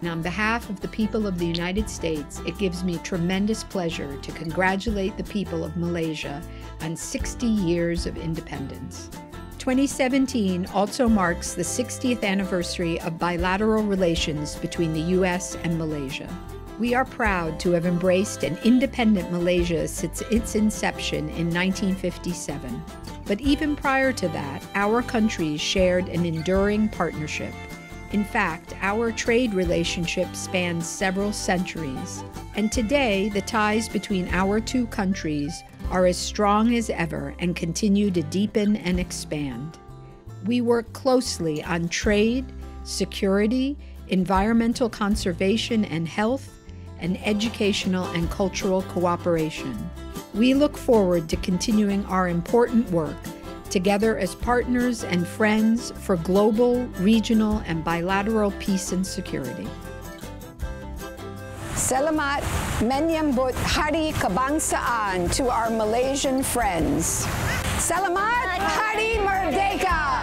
And on behalf of the people of the United States, it gives me tremendous pleasure to congratulate the people of Malaysia on 60 years of independence. 2017 also marks the 60th anniversary of bilateral relations between the U.S. and Malaysia. We are proud to have embraced an independent Malaysia since its inception in 1957. But even prior to that, our countries shared an enduring partnership. In fact, our trade relationship spans several centuries. And today, the ties between our two countries are as strong as ever and continue to deepen and expand. We work closely on trade, security, environmental conservation and health, and educational and cultural cooperation. We look forward to continuing our important work together as partners and friends for global, regional, and bilateral peace and security. Selamat menyambut Hari Kebangsaan to our Malaysian friends. Selamat Hari Merdeka!